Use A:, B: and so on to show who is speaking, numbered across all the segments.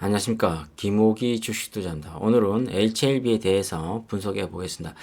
A: 안녕하십니까. 김호기 주식투자입니다. 오늘은 HLB에 대해서 분석해 보겠습니다.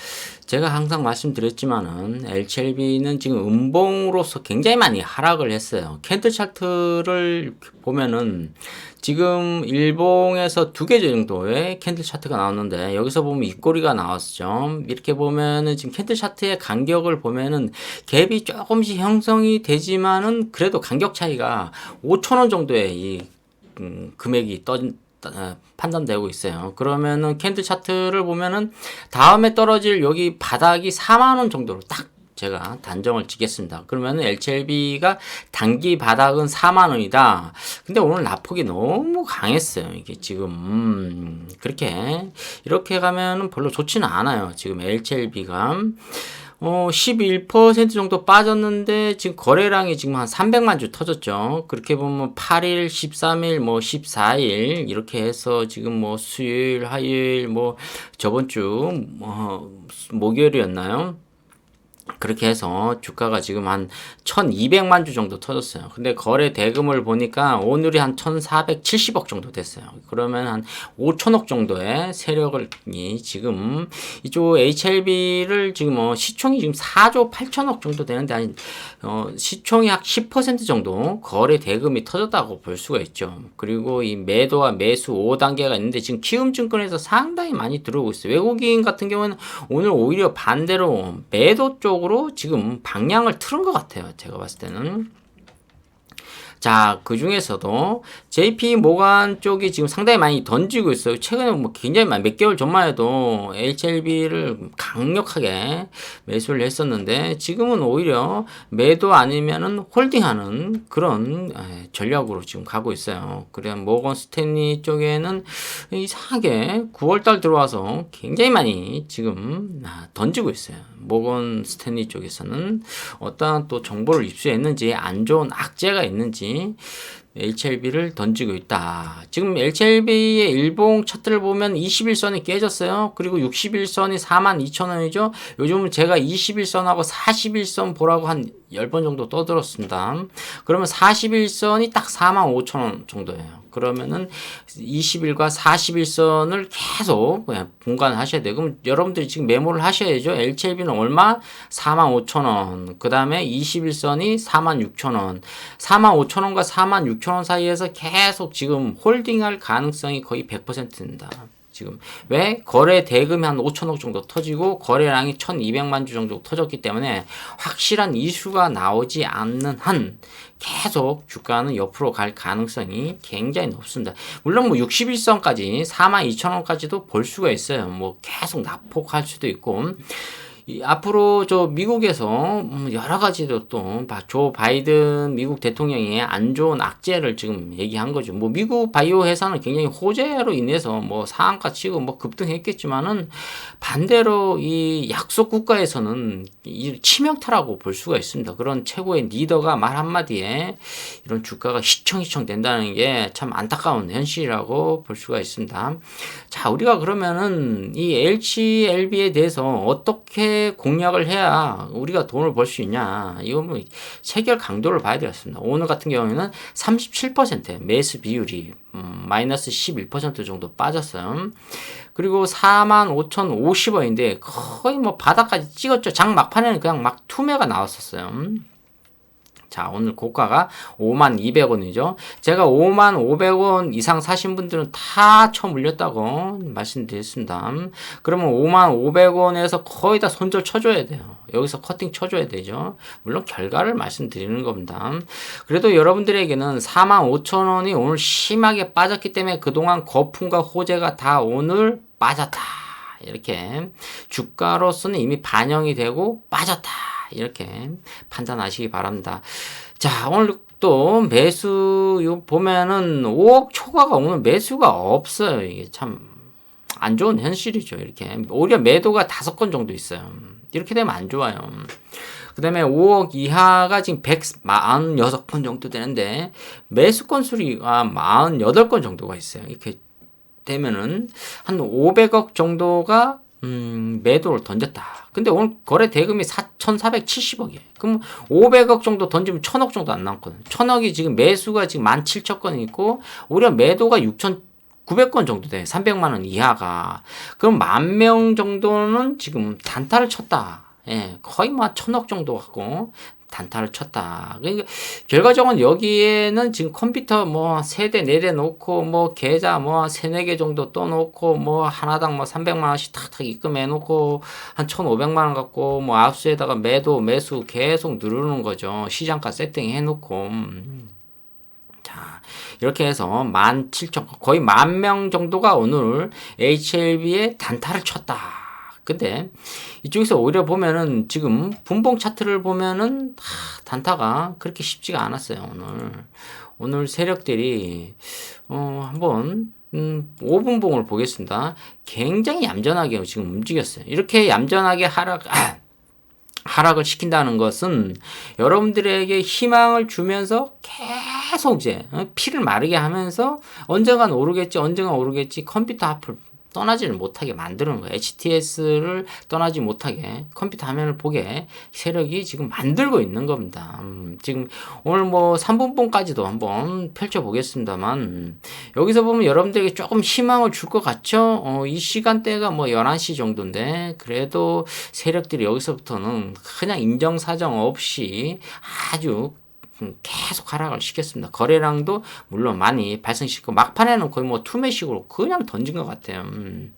A: 제가 항상 말씀드렸지만은 HLB는 지금 음봉으로서 굉장히 많이 하락을 했어요. 캔들 차트를 보면은 지금 일봉에서 두 개 정도의 캔들 차트가 나왔는데 여기서 보면 입꼬리가 나왔죠. 이렇게 보면은 지금 캔들 차트의 간격을 보면은 갭이 조금씩 형성이 되지만은 그래도 간격 차이가 5천 원 정도의 이 음, 금액이 떠, 어, 판단되고 있어요. 그러면은 캔들 차트를 보면은 다음에 떨어질 여기 바닥이 4만 원 정도로 딱 제가 단정을 짓겠습니다. 그러면은 LCLB가 단기 바닥은 4만 원이다. 근데 오늘 낙폭이 너무 강했어요. 이게 지금 음, 그렇게 이렇게 가면은 별로 좋지는 않아요. 지금 LCLB가 어, 11% 정도 빠졌는데 지금 거래량이 지금 한 300만 주 터졌죠. 그렇게 보면 8일, 13일, 뭐 14일 이렇게 해서 지금 뭐 수요일, 화요일, 뭐 저번 주 뭐, 목요일이었나요? 그렇게 해서 주가가 지금 한 1200만 주 정도 터졌어요. 근데 거래 대금을 보니까 오늘이 한 1470억 정도 됐어요. 그러면 한 5천억 정도의 세력을 지금 이쪽 HLB를 지금 어 시총이 지금 4조 8천억 정도 되는데 아니 어 시총이 약 10% 정도 거래 대금이 터졌다고 볼 수가 있죠. 그리고 이 매도와 매수 5단계가 있는데 지금 키움증권에서 상당히 많이 들어오고 있어요. 외국인 같은 경우는 오늘 오히려 반대로 매도 쪽 쪽으로 지금 방향을 틀은 것 같아요. 제가 봤을 때는. 자, 그 중에서도 JP 모간 쪽이 지금 상당히 많이 던지고 있어요. 최근에 뭐 굉장히 많이 몇 개월 전만 해도 HLB를 강력하게 매수를 했었는데 지금은 오히려 매도 아니면은 홀딩하는 그런 전략으로 지금 가고 있어요. 그래 모건 스탠리 쪽에는 이상하게 9월달 들어와서 굉장히 많이 지금 아, 던지고 있어요. 모건 스탠리 쪽에서는 어떠한 또 정보를 입수했는지 안 좋은 악재가 있는지 HLB를 던지고 있다. 지금 HLB의 일봉 차트를 보면 21선이 깨졌어요. 그리고 61선이 42,000원이죠. 요즘은 제가 21선하고 41선 보라고 한 10번 정도 떠들었습니다. 그러면 41선이 딱 45,000원 정도예요. 그러면은 20일과 40일선을 계속 분간하셔야 돼요. 그럼 여러분들이 지금 메모를 하셔야죠. LCLB는 얼마? 45,000원. 그 다음에 21선이 46,000원. 45,000원과 46,000원 사이에서 계속 지금 홀딩할 가능성이 거의 100%입니다. 지금 왜 거래 대금이 한 5천억 정도 터지고 거래량이 1,200만 주 정도 터졌기 때문에 확실한 이슈가 나오지 않는 한 계속 주가는 옆으로 갈 가능성이 굉장히 높습니다. 물론 뭐 61선까지 4만 2천 원까지도 볼 수가 있어요. 뭐 계속 낙폭할 수도 있고 이 앞으로 저 미국에서 음, 여러 가지로 또 조 바이든 미국 대통령이 안 좋은 악재를 지금 얘기한 거죠. 뭐 미국 바이오 회사는 굉장히 호재로 인해서 뭐 상한가 치고 뭐 급등했겠지만은 반대로 이 약속 국가에서는 이 치명타라고 볼 수가 있습니다. 그런 최고의 리더가 말 한마디에 이런 주가가 휘청휘청 된다는 게 참 안타까운 현실이라고 볼 수가 있습니다. 자, 우리가 그러면은 이 LCLB에 대해서 어떻게 공략을 해야 우리가 돈을 벌 수 있냐. 이건 뭐 체결 강도를 봐야 되겠습니다. 오늘 같은 경우에는 37% 매수 비율이 음, 마이너스 11% 정도 빠졌어요. 그리고 45,050원인데 거의 뭐 바닥까지 찍었죠. 장 막판에는 그냥 막 투매가 나왔었어요. 자, 오늘 고가가 5만 200원이죠. 제가 5만 500원 이상 사신 분들은 다 처음 물렸다고 말씀드렸습니다. 그러면 5만 500원에서 거의 다 손절 쳐줘야 돼요. 여기서 커팅 쳐줘야 되죠. 물론 결과를 말씀드리는 겁니다. 그래도 여러분들에게는 4만 5천 원이 오늘 심하게 빠졌기 때문에 그동안 거품과 호재가 다 오늘 빠졌다. 이렇게 주가로서는 이미 반영이 되고 빠졌다. 이렇게 판단하시기 바랍니다. 자, 오늘 또 매수 요 보면은 5억 초과가 오늘 매수가 없어요. 이게 참 안 좋은 현실이죠. 이렇게 오히려 매도가 다섯 건 정도 있어요. 이렇게 되면 안 좋아요. 그 다음에 5억 이하가 지금 146건 정도 되는데 매수 건수가 48건 정도가 있어요. 이렇게 되면은 한 500억 정도가 음, 매도를 던졌다. 근데 오늘 거래 대금이 4,470억이에요. 그럼 500억 정도 던지면 1,000억 정도 안 남거든. 1,000억이 지금 매수가 지금 17,000건 있고, 오히려 매도가 6,000, 900건 정도 돼. 300만 원 이하가. 그럼 만 명 정도는 지금 단타를 쳤다. 예, 거의 뭐 천억 정도 갖고 단타를 쳤다. 그러니까 결과적으로 여기에는 지금 컴퓨터 뭐네대 놓고 뭐 계좌 뭐 세네 개 정도 또 놓고 뭐 하나당 뭐 300만 원씩 탁탁 입금해 놓고 한 1,500만 원 갖고 뭐 압수에다가 매도 매수 계속 누르는 거죠. 시장가 세팅해 놓고 이렇게 해서 17,000 거의 만 명 정도가 오늘 HLB에 단타를 쳤다. 근데 이쪽에서 오히려 보면은 지금 분봉 차트를 보면은 하, 단타가 그렇게 쉽지가 않았어요 오늘 오늘 세력들이 어 한번 음, 5분봉을 보겠습니다. 굉장히 얌전하게 지금 움직였어요. 이렇게 얌전하게 하락, 아, 하락을 시킨다는 것은 여러분들에게 희망을 주면서 계속 이제 어, 피를 마르게 하면서 언젠간 오르겠지, 언젠간 오르겠지 컴퓨터 앞을 떠나지를 못하게 만드는 거예요. HTS를 떠나지 못하게 컴퓨터 화면을 보게 세력이 지금 만들고 있는 겁니다. 음, 지금 오늘 뭐 3분봉까지도 한번 펼쳐보겠습니다만 여기서 보면 여러분들에게 조금 희망을 줄 것 같죠? 어, 이 시간대가 뭐 11시 정도인데 그래도 세력들이 여기서부터는 그냥 인정사정 없이 아주 음, 계속 하락을 시켰습니다. 거래량도 물론 많이 발생시키고 막판에는 거의 뭐 투매식으로 그냥 던진 것 같아요. 음.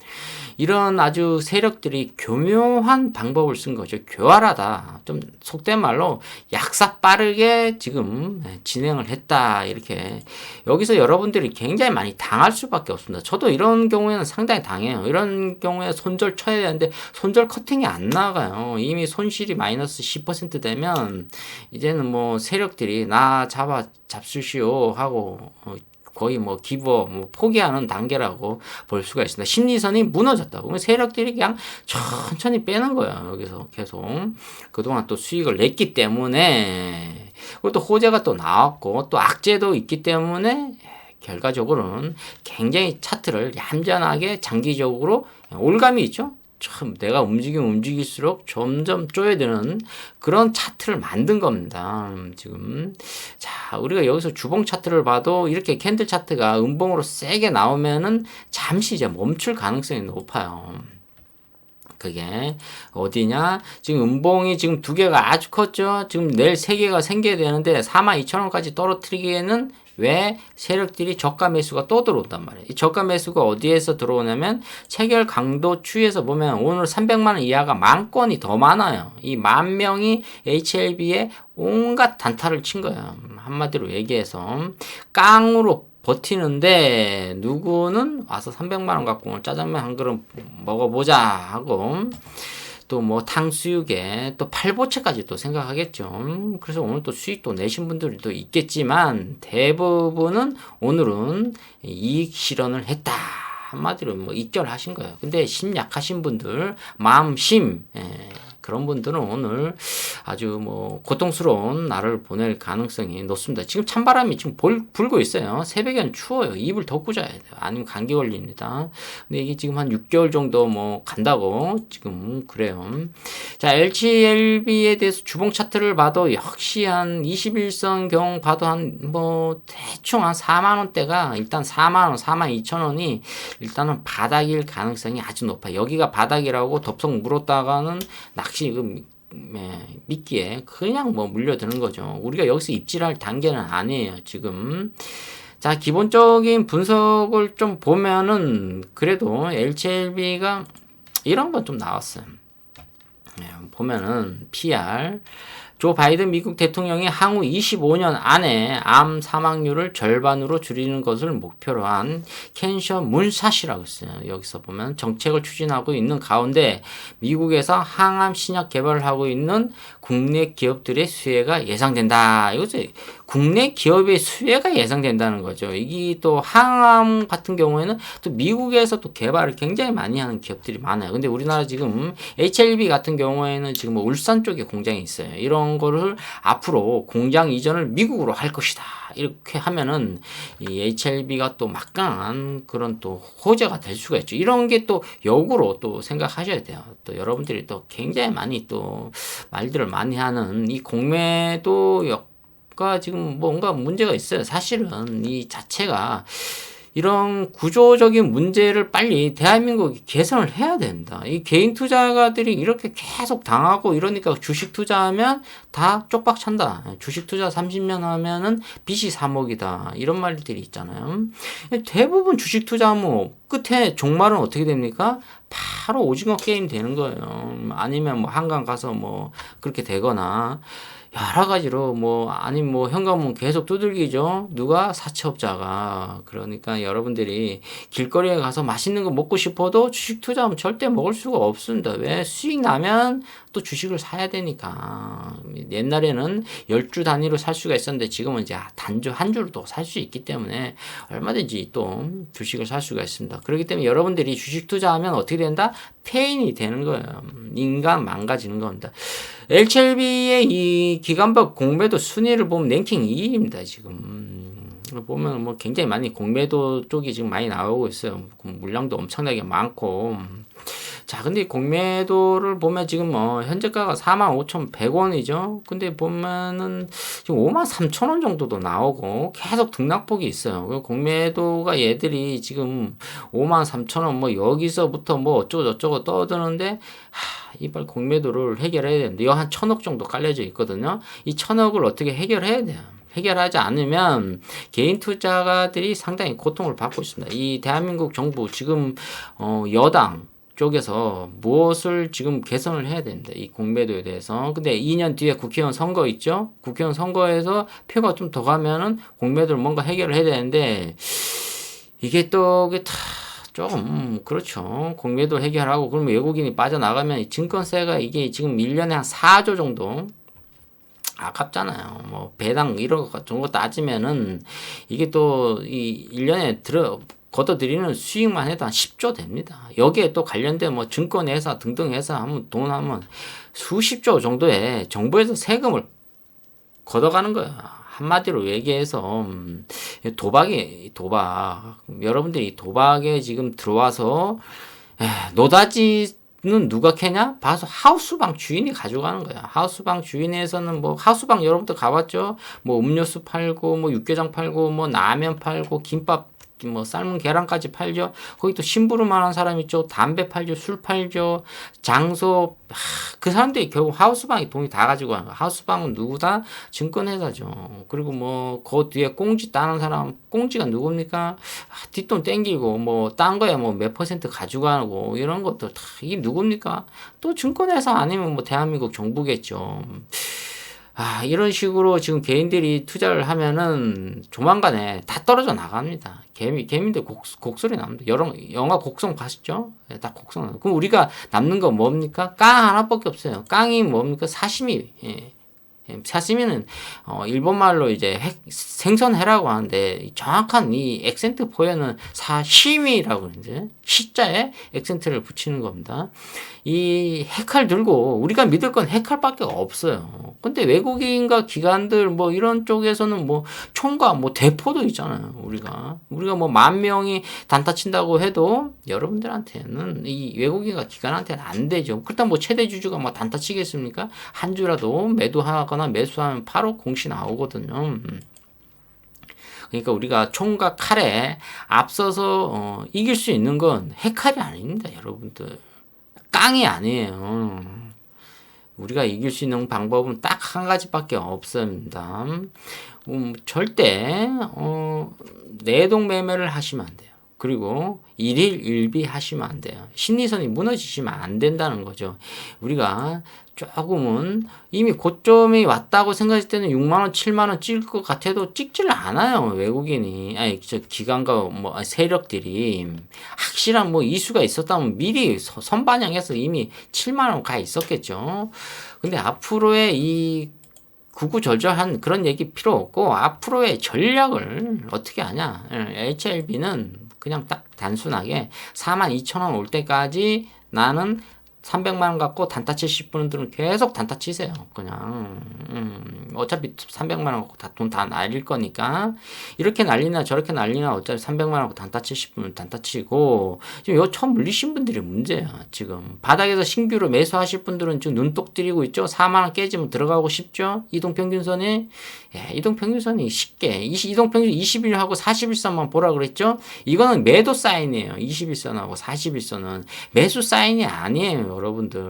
A: 이런 아주 세력들이 교묘한 방법을 쓴 거죠. 교활하다. 좀 속된 말로 약사 빠르게 지금 진행을 했다. 이렇게 여기서 여러분들이 굉장히 많이 당할 수밖에 없습니다. 저도 이런 경우에는 상당히 당해요. 이런 경우에 손절 쳐야 되는데 손절 커팅이 안 나가요. 이미 손실이 마이너스 10% 되면 이제는 뭐 세력들이 사람들이 나 잡아 잡수시오 하고 어, 거의 뭐 기버 뭐 포기하는 단계라고 볼 수가 있습니다. 심리선이 무너졌다고. 세력들이 그냥 천천히 빼는 거예요. 여기서 계속 그동안 또 수익을 냈기 때문에 그리고 또 호재가 또 나왔고 또 악재도 있기 때문에 결과적으로는 굉장히 차트를 얌전하게 장기적으로 올감이 있죠. 참 내가 움직이면 움직일수록 점점 쪼여드는 그런 차트를 만든 겁니다. 지금 자 우리가 여기서 주봉 차트를 봐도 이렇게 캔들 차트가 음봉으로 세게 나오면은 잠시 이제 멈출 가능성이 높아요. 그게 어디냐? 지금 음봉이 지금 두 개가 아주 컸죠. 지금 내일 세 개가 생겨야 되는데 42,000원까지 떨어뜨리기에는 왜 세력들이 저가 매수가 또 들어온단 말이에요. 이 저가 매수가 어디에서 들어오냐면 체결 강도 추에서 보면 오늘 300만 원 이하가 만 건이 더 많아요. 이 만 명이 HLB에 온갖 단타를 친 거예요. 한마디로 얘기해서 깡으로 버티는데 누구는 와서 300만 원 갖고 짜장면 한 그릇 먹어보자 하고 또 뭐 탕수육에 또 팔보채까지 또 생각하겠죠. 음, 그래서 오늘 또 수익 도 내신 분들도 있겠지만 대부분은 오늘은 이익 실현을 했다. 한마디로 뭐 입결하신 거예요. 근데 심 약하신 분들 마음 심 예. 그런 분들은 오늘 아주 뭐 고통스러운 날을 보낼 가능성이 높습니다. 지금 찬바람이 지금 볼, 불고 있어요. 새벽엔 추워요. 이불 덮고 자야 돼요. 아니면 감기 걸립니다. 근데 이게 지금 한 6개월 정도 뭐 간다고 지금 그래요. 자, LGLB에 대해서 주봉 차트를 봐도 역시 한 21선 경 봐도 한 뭐 대충 한 4만 원대가 일단 4만 원, 4만 2천 원이 일단은 바닥일 가능성이 아주 높아. 여기가 바닥이라고 덥석 물었다가는 낚시 낚시 그 그냥 뭐 물려드는 거죠. 우리가 여기서 입질할 단계는 아니에요. 지금 자 기본적인 분석을 좀 보면은 그래도 LCLB가 이런 건 좀 나왔어요. 예, 보면은 PR 조 바이든 미국 대통령이 향후 25년 안에 암 사망률을 절반으로 줄이는 것을 목표로 한 캔셔 문샷이라고 했어요. 여기서 보면 정책을 추진하고 있는 가운데 미국에서 항암 신약 개발을 하고 있는 국내 기업들의 수혜가 예상된다. 이것은 국내 기업의 수혜가 예상된다는 거죠. 이게 또 항암 같은 경우에는 또 미국에서 또 개발을 굉장히 많이 하는 기업들이 많아요. 근데 우리나라 지금 HLB 같은 경우에는 지금 뭐 울산 쪽에 공장이 있어요. 이런 거를 앞으로 공장 이전을 미국으로 할 것이다. 이렇게 하면은 이 HLB가 또 막강한 그런 또 호재가 될 수가 있죠. 이런 게 또 역으로 또 생각하셔야 돼요. 또 여러분들이 또 굉장히 많이 또 말들을 많이 하는 이 공매도 역 가 지금 뭔가 문제가 있어요. 사실은 이 자체가 이런 구조적인 문제를 빨리 대한민국이 개선을 해야 된다. 이 개인 투자가들이 이렇게 계속 당하고 이러니까 주식 투자하면 다 쪽박 찬다. 주식 투자 30년 하면은 빚이 3억이다. 이런 말들이 있잖아요. 대부분 주식 투자하면 끝에 종말은 어떻게 됩니까? 바로 오징어 게임 되는 거예요. 아니면 뭐 한강 가서 뭐 그렇게 되거나 여러 가지로 뭐 아니 뭐 현관문 계속 두들기죠. 누가 사채업자가 그러니까 여러분들이 길거리에 가서 맛있는 거 먹고 싶어도 주식 투자하면 절대 먹을 수가 없습니다. 왜 수익 나면 또 주식을 사야 되니까 옛날에는 열 주 단위로 살 수가 있었는데 지금은 이제 단주 한 주로도 살 수 있기 때문에 얼마든지 또 주식을 살 수가 있습니다. 그렇기 때문에 여러분들이 주식 투자하면 어떻게 된다? 폐인이 되는 거예요. 인간 망가지는 겁니다. HLB의 이 기간별 공매도 순위를 보면 랭킹 2위입니다, 지금. 음, 보면 뭐 굉장히 많이 공매도 쪽이 지금 많이 나오고 있어요. 물량도 엄청나게 많고. 자, 근데 공매도를 보면 지금 뭐 현재가가 45,100원이죠. 근데 보면은 지금 53,000원 정도도 나오고 계속 등락폭이 있어요. 그 공매도가 얘들이 지금 53,000원 뭐 여기서부터 뭐 어쩌고 저쩌고 떠드는데 하, 이발 공매도를 해결해야 되는데 한 천억 정도 깔려져 있거든요. 이 천억을 어떻게 해결해야 돼요? 해결하지 않으면 개인 투자가들이 상당히 고통을 받고 있습니다. 이 대한민국 정부 지금 어 여당 쪽에서 무엇을 지금 개선을 해야 됩니다. 이 공매도에 대해서. 근데 2년 뒤에 국회의원 선거 있죠? 국회의원 선거에서 표가 좀 더 가면은 공매도를 뭔가 해결을 해야 되는데 이게 또, 다 조금, 그렇죠. 공매도 해결하고 그러면 외국인이 빠져나가면 증권세가 이게 지금 1년에 한 4조 정도 아깝잖아요. 뭐 배당 이런 거 정도 따지면은 이게 또 이 1년에 들어 걷어들이는 수익만 해도 한 10조 됩니다. 여기에 또 관련된 뭐 증권 회사 등등 회사 하면 돈 하면 수십조 정도의 정부에서 세금을 걷어가는 거야. 한마디로 얘기해서 음, 도박이 도박. 여러분들이 도박에 지금 들어와서 노다지는 누가 캐냐? 봐서 하우스방 주인이 가져가는 거야. 하우스방 주인에서는 뭐 하우스방 여러분들 가봤죠? 뭐 음료수 팔고 뭐 육개장 팔고 뭐 라면 팔고 김밥 뭐 삶은 계란까지 팔죠. 거기 또 심부름하는 사람 있죠. 담배 팔죠. 술 팔죠. 장소 하, 그 사람들이 결국 하우스방이 돈이 다 가지고 가는 거야. 하우스방은 누구다? 증권회사죠. 그리고 뭐 그 뒤에 꽁지 따는 사람 꽁지가 누굽니까? 아, 뒷돈 땡기고 뭐 딴 거야 뭐 몇 퍼센트 가져가고 이런 것들 다 이게 누굽니까? 또 증권회사 아니면 뭐 대한민국 정부겠죠. 아, 이런 식으로 지금 개인들이 투자를 하면은 조만간에 다 떨어져 나갑니다. 개미, 개미들 곡, 곡소리 납니다. 여러, 영화 곡성 봤죠? 네, 다 곡성. 그럼 우리가 남는 거 뭡니까? 깡 하나밖에 없어요. 깡이 뭡니까? 사시미. 예. 예, 사시미는 어, 일본 말로 이제 핵, 생선회라고 하는데 정확한 이 액센트 포에는 사시미라고 그러는데 시자에 액센트를 붙이는 겁니다. 이 핵칼 들고 우리가 믿을 건 핵칼밖에 없어요. 근데 외국인과 기관들 뭐 이런 쪽에서는 뭐 총과 뭐 대포도 있잖아요. 우리가 우리가 뭐 만 명이 단타 친다고 해도 여러분들한테는 이 외국인과 기관한테는 안 되죠. 그렇다면 뭐 최대 주주가 뭐 단타 치겠습니까? 한 주라도 매도하거나 매수하면 바로 공시 나오거든요. 음. 그러니까 우리가 총과 칼에 앞서서 어, 이길 수 있는 건 핵칼이 아닙니다, 여러분들. 깡이 아니에요. 우리가 이길 수 있는 방법은 딱 한 가지밖에 없습니다. 음, 절대 어, 내동 매매를 하시면 안 돼요. 그리고 일일 일비 하시면 안 돼요. 심리선이 무너지시면 안 된다는 거죠. 우리가 조금은 이미 고점이 왔다고 생각했을 때는 6만원, 7만원 찍을 것 같아도 찍지를 않아요. 외국인이. 아니, 저 기관과 뭐 세력들이 확실한 뭐 이수가 있었다면 미리 선반영해서 이미 7만원 가 있었겠죠. 근데 앞으로의 이 구구절절한 그런 얘기 필요 없고 앞으로의 전략을 어떻게 하냐. HLB는 그냥 딱 단순하게 4만 2천 원올 때까지 나는 300만 원 갖고 단타 치실 분들은 계속 단타 치세요. 그냥 음, 어차피 300만 원 갖고 다 돈 다 날릴 거니까 이렇게 날리나 저렇게 날리나 어차피 300만 원 갖고 단타 치실 분은 단타 치고 지금 요 처음 물리신 분들이 문제야. 지금 바닥에서 신규로 매수하실 분들은 지금 눈독 들이고 있죠. 4만 원 깨지면 들어가고 싶죠. 이동 평균선에 예, 이동 평균선이 쉽게 이동 평균 21하고 41선만 보라 그랬죠. 이거는 매도 사인이에요. 21선하고 41선은 매수 사인이 아니에요, 여러분들.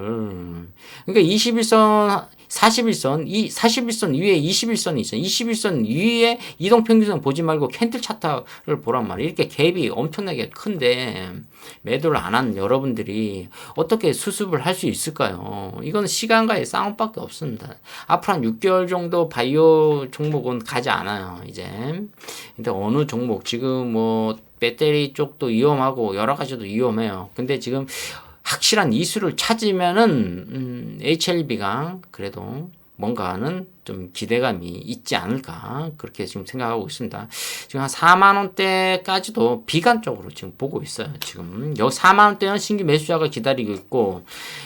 A: 그러니까 21선 41선, 이 41선 위에 21선이 있어요. 21선 위에 이동 평균선 보지 말고 캔들 차트를 보란 말이에요. 이렇게 갭이 엄청나게 큰데 매도를 안 한 여러분들이 어떻게 수습을 할 수 있을까요? 이건 시간과의 싸움밖에 없습니다. 앞으로 한 6개월 정도 바이오 종목은 가지 않아요, 이제. 근데 어느 종목 지금 뭐 배터리 쪽도 위험하고 여러 가지도 위험해요. 근데 지금 확실한 이수를 찾으면은 음, HLB가 그래도 뭔가는 좀 기대감이 있지 않을까 그렇게 지금 생각하고 있습니다. 지금 한 4만 원대까지도 비관적으로 지금 보고 있어요. 지금 여기 4만 원대는 신규 매수자가 기다리고 있고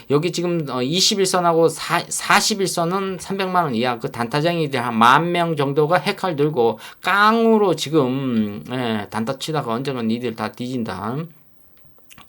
A: 여기 지금 21선하고 41선은 300만 원 이하 그 단타장이들 한 만 명 정도가 핵칼 들고 깡으로 지금 예, 단타 치다가 언젠가 니들 다 뒤진다.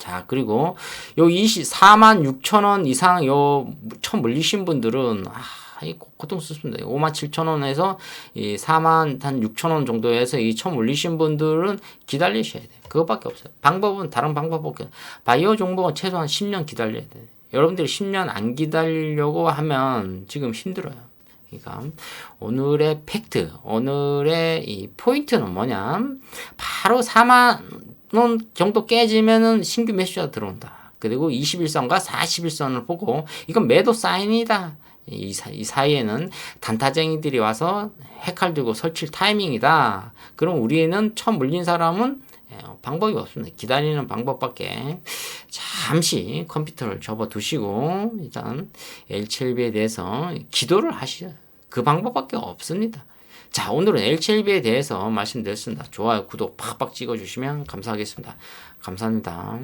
A: 자, 그리고 요 24만 6천 원 이상 요 처음 물리신 분들은 아, 이 고통스럽습니다. 5만 7천 원에서 이 4만 한 6천 원 정도에서 이 처음 물리신 분들은 기다리셔야 돼요. 그것밖에 없어요. 방법은 다른 방법 없게 바이오 종목은 최소한 10년 기다려야 돼요. 여러분들이 10년 안 기다리려고 하면 지금 힘들어요. 그러니까 오늘의 팩트, 오늘의 이 포인트는 뭐냐? 바로 4만 원 정도 깨지면은 신규 매수자 들어온다. 그리고 21선과 41선을 보고 이건 매도 사인이다. 이, 사, 이 사이에는 단타쟁이들이 와서 핵칼 들고 설칠 타이밍이다. 그럼 우리는 처음 물린 사람은 예, 방법이 없습니다. 기다리는 방법밖에 잠시 컴퓨터를 접어 두시고 일단 L7B에 대해서 기도를 하시죠. 그 방법밖에 없습니다. 자, 오늘은 L7B에 대해서 말씀드렸습니다. 좋아요, 구독 팍팍 찍어주시면 감사하겠습니다. 감사합니다.